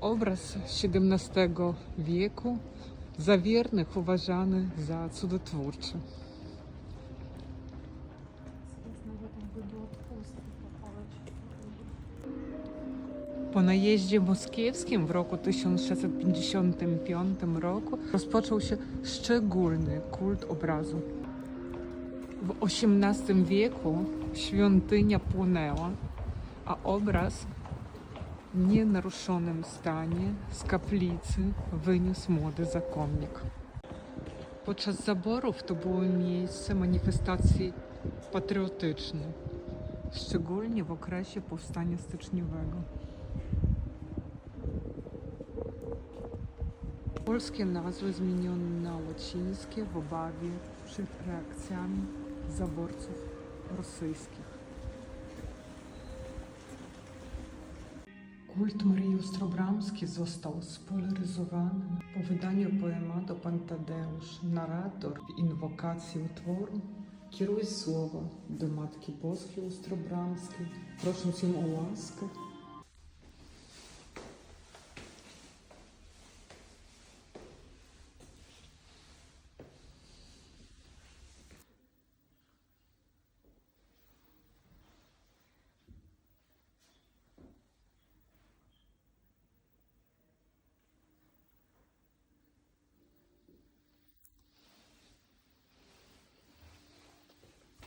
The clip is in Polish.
Obraz XVII wieku za wiernych uważany za cudotwórczy. Po najeździe moskiewskim w roku 1655 roku rozpoczął się szczególny kult obrazu. W XVIII wieku świątynia płonęła, a obraz nienaruszonym stanie z kaplicy wyniósł młody zakonnik. Podczas zaborów to było miejsce manifestacji patriotycznych, szczególnie w okresie powstania styczniowego. Polskie nazwy zmieniono na łacińskie w obawie przed reakcjami zaborców rosyjskich. Został spolaryzowany po wydaniu poematu Pan Tadeusz. Narrator w inwokacji utworu kieruje słowa do Matki Boskiej Ostrobramskiej, prosząc ją o łaskę